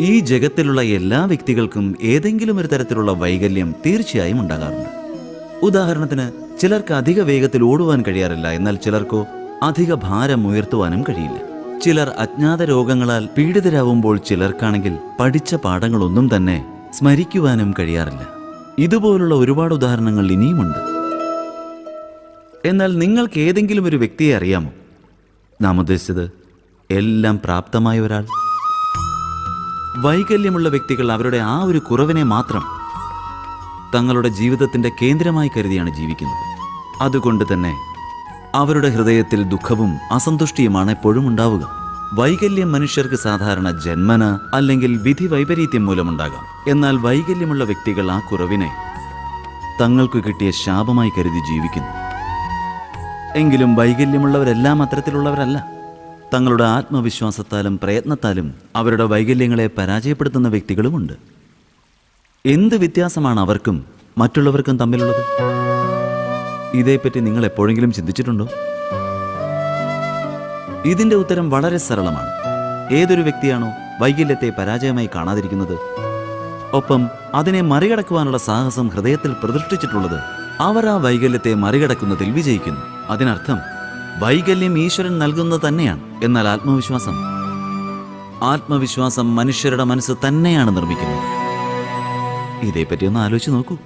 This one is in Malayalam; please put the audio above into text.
ഈ ജഗത്തിലുള്ള എല്ലാ വ്യക്തികൾക്കും ഏതെങ്കിലും ഒരു തരത്തിലുള്ള വൈകല്യം തീർച്ചയായും ഉണ്ടാകാറുണ്ട്. ഉദാഹരണത്തിന് ചിലർക്ക് അധിക വേഗത്തിൽ ഓടുവാൻ കഴിയാറില്ല എന്നാൽ ചിലർക്കോ അധിക ഭാരം ഉയർത്തുവാനും കഴിയില്ല. ചിലർ അജ്ഞാത രോഗങ്ങളാൽ പീഡിതരാവുമ്പോൾ ചിലർക്കാണെങ്കിൽ പഠിച്ച പാഠങ്ങളൊന്നും തന്നെ സ്മരിക്കുവാനും കഴിയാറില്ല. ഇതുപോലുള്ള ഒരുപാട് ഉദാഹരണങ്ങൾ ഇനിയുമുണ്ട്. എന്നാൽ നിങ്ങൾക്ക് ഏതെങ്കിലും ഒരു വ്യക്തിയെ അറിയാമോ? നാം ഉദ്ദേശിച്ചത് എല്ലാം പ്രാപ്തമായ ഒരാൾ. വൈകല്യമുള്ള വ്യക്തികൾ അവരുടെ ആ ഒരു കുറവിനെ മാത്രം തങ്ങളുടെ ജീവിതത്തിന്റെ കേന്ദ്രമായി കരുതിയാണ് ജീവിക്കുന്നത്. അതുകൊണ്ട് തന്നെ അവരുടെ ഹൃദയത്തിൽ ദുഃഖവും അസന്തുഷ്ടിയുമാണ് എപ്പോഴും ഉണ്ടാവുക. വൈകല്യം മനുഷ്യർക്ക് സാധാരണ ജന്മന അല്ലെങ്കിൽ വിധി വൈപരീത്യം മൂലമുണ്ടാകാം. എന്നാൽ വൈകല്യമുള്ള വ്യക്തികൾ ആ കുറവിനെ തങ്ങൾക്ക് കിട്ടിയ ശാപമായി കരുതി ജീവിക്കുന്നു. എങ്കിലും വൈകല്യമുള്ളവരെല്ലാം അത്തരത്തിലുള്ളവരല്ല. തങ്ങളുടെ ആത്മവിശ്വാസത്താലും പ്രയത്നത്താലും അവരുടെ വൈകല്യങ്ങളെ പരാജയപ്പെടുത്തുന്ന വ്യക്തികളുമുണ്ട്. എന്ത് വ്യത്യാസമാണ് അവർക്കും മറ്റുള്ളവർക്കും തമ്മിലുള്ളത്? ഇതേപ്പറ്റി നിങ്ങൾ എപ്പോഴെങ്കിലും ചിന്തിച്ചിട്ടുണ്ടോ? ഇതിന്റെ ഉത്തരം വളരെ സരളമാണ്. ഏതൊരു വ്യക്തിയാണോ വൈകല്യത്തെ പരാജയമായി കാണാതിരിക്കുന്നത്? ഒപ്പം അതിനെ മറികടക്കുവാനുള്ള സാഹസം ഹൃദയത്തിൽ പ്രതിഷ്ഠിച്ചിട്ടുള്ളത് അവർ ആ വൈകല്യത്തെ മറികടക്കുന്നതിൽ വിജയിക്കുന്നു. അതിനർത്ഥം വൈകല്യം ഈശ്വരൻ നൽകുന്നത് തന്നെയാണ് എന്നാൽ ആത്മവിശ്വാസം. ആത്മവിശ്വാസം മനുഷ്യരുടെ മനസ്സ് തന്നെയാണ് നിർമ്മിക്കുന്നത്. ഇതേപ്പറ്റി ഒന്ന് ആലോചിച്ച് നോക്കൂ.